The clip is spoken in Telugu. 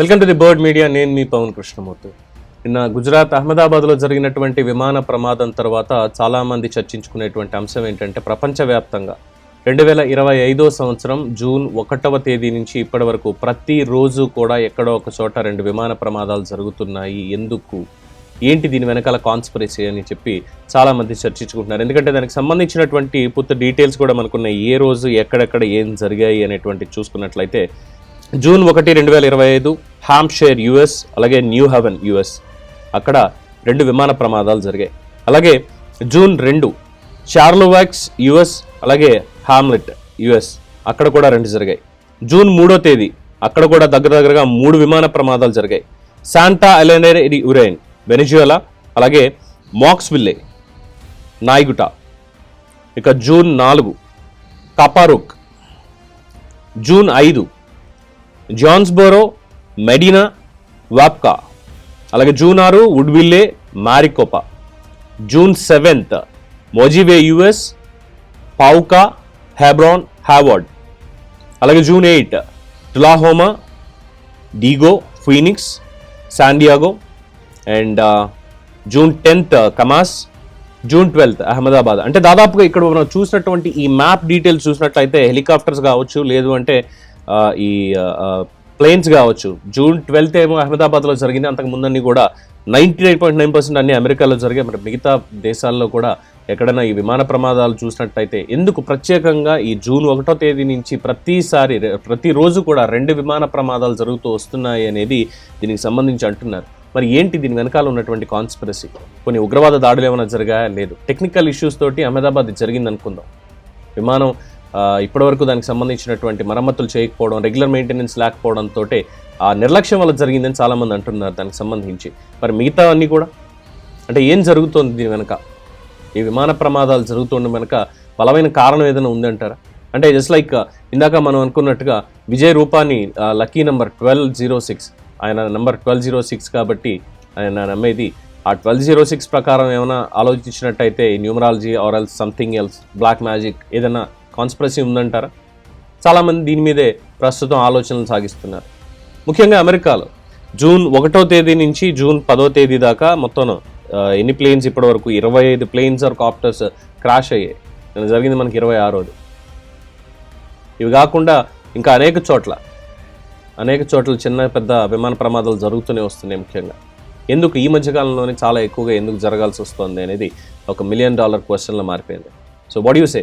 Welcome to the Bird Media. నేను మీ పవన్ కృష్ణమూర్తి. నిన్న గుజరాత్ అహ్మదాబాద్లో జరిగినటువంటి విమాన ప్రమాదం తర్వాత చాలామంది చర్చించుకునేటువంటి అంశం ఏంటంటే ప్రపంచవ్యాప్తంగా రెండు వేల ఇరవై ఐదో సంవత్సరం జూన్ ఒకటవ తేదీ నుంచి ఇప్పటి వరకు ప్రతిరోజు కూడా ఎక్కడో ఒక చోట రెండు విమాన ప్రమాదాలు జరుగుతున్నాయి. ఎందుకు? ఏంటి దీని వెనకాల కాన్స్పిరసీ అని చెప్పి చాలామంది చర్చించుకుంటున్నారు. ఎందుకంటే దానికి సంబంధించినటువంటి పూర్తి డీటెయిల్స్ కూడా మనకున్న ఏ రోజు ఎక్కడెక్కడ ఏం జరిగాయి అనేటువంటి చూసుకున్నట్లయితే జూన్ ఒకటి రెండు వేల ఇరవై ఐదు హామ్షేర్ యుఎస్ అలాగే న్యూ హెవెన్ యుఎస్. అక్కడ రెండు విమాన ప్రమాదాలు జరిగాయి. అలాగే జూన్ రెండు చార్లోవాక్స్ యుఎస్ అలాగే హామ్లెట్ యుఎస్ అక్కడ కూడా రెండు జరిగాయి. జూన్ మూడో తేదీ అక్కడ కూడా దగ్గర దగ్గరగా మూడు విమాన ప్రమాదాలు జరిగాయి. శాంటా ఇది ఉరైన్ వెనిజువలా అలాగే మాక్స్విల్లే నాయిగుట. ఇక జూన్ నాలుగు కపారుక్. జూన్ ఐదు జాన్స్బోరో మెడినా వాప్కా. అలాగే జూన్ ఆరు Woodville Maricopa. June seventh Mojave US పావుకా Hebron Hayward అలాగే June eight Tullahoma Diego Phoenix San Diego. And June tenth Camas June twelfth Ahmedabad. అంటే దాదాపుగా ఇక్కడ మనం చూసినటువంటి ఈ మ్యాప్ డీటెయిల్స్ చూసినట్లయితే హెలికాప్టర్స్ కావచ్చు లేదు అంటే ఈ ప్లేన్స్ కావచ్చు. జూన్ ట్వెల్త్ ఏమో అహ్మదాబాద్లో జరిగింది. అంతకు ముందన్నీ కూడా ninety nine point nine percent అన్ని అమెరికాలో జరిగే మరి మిగతా దేశాల్లో కూడా ఎక్కడైనా ఈ విమాన ప్రమాదాలు చూసినట్టయితే ఎందుకు ప్రత్యేకంగా ఈ జూన్ ఒకటో తేదీ నుంచి ప్రతిసారి ప్రతిరోజు కూడా రెండు విమాన ప్రమాదాలు జరుగుతూ వస్తున్నాయి అనేది దీనికి సంబంధించి అంటున్నారు. మరి ఏంటి దీని వెనకాల ఉన్నటువంటి కాన్స్పిరసీ కొన్ని ఉగ్రవాద దాడులు ఏమైనా జరిగాయా? లేదు. టెక్నికల్ ఇష్యూస్ తోటి అహ్మదాబాద్ జరిగింది అనుకుందాం విమానం ఇప్పటివరకు దానికి సంబంధించినటువంటి మరమ్మతులు చేయకపోవడం రెగ్యులర్ మెయింటెనెన్స్ లేకపోవడంతో ఆ నిర్లక్ష్యం వల్ల జరిగిందని చాలామంది అంటున్నారు దానికి సంబంధించి. మరి మిగతా అన్నీ కూడా? అంటే ఏం జరుగుతోంది దీని వెనక? ఈ విమాన ప్రమాదాలు జరుగుతుండడం వెనక బలమైన కారణం ఏదైనా ఉందంటారా? అంటే జస్ట్ లైక్ ఇందాక మనం అనుకున్నట్టుగా Vijay Rupani lucky number twelve zero six ఆయన నెంబర్ ట్వెల్వ్ జీరో సిక్స్ కాబట్టి ఆయన నమ్మేది ఆ ట్వెల్వ్ జీరో సిక్స్ ప్రకారం ఏమైనా ఆలోచించినట్టయితే numerology or else something else black magic ఏదైనా కాన్స్పరసీ ఉందంటారా? చాలామంది దీని మీదే ప్రస్తుతం ఆలోచనలు సాగిస్తున్నారు. ముఖ్యంగా అమెరికాలో జూన్ ఒకటో తేదీ నుంచి జూన్ పదో తేదీ దాకా మొత్తం ఎన్ని ప్లేన్స్ ఇప్పటి వరకు ఇరవై ఐదు ప్లేన్స్ ఆర్ కాప్టర్స్ క్రాష్ అయ్యాయి. జరిగింది మనకి ఇరవై ఆరోది. ఇవి కాకుండా ఇంకా అనేక చోట్ల అనేక చోట్ల చిన్న పెద్ద విమాన ప్రమాదాలు జరుగుతూనే వస్తున్నాయి ముఖ్యంగా. ఎందుకు? ఈ మధ్యకాలంలోనే చాలా ఎక్కువగా ఎందుకు జరగాల్సి వస్తుంది అనేది ఒక మిలియన్ డాలర్ క్వశ్చన్లో మారిపోయింది. So what you say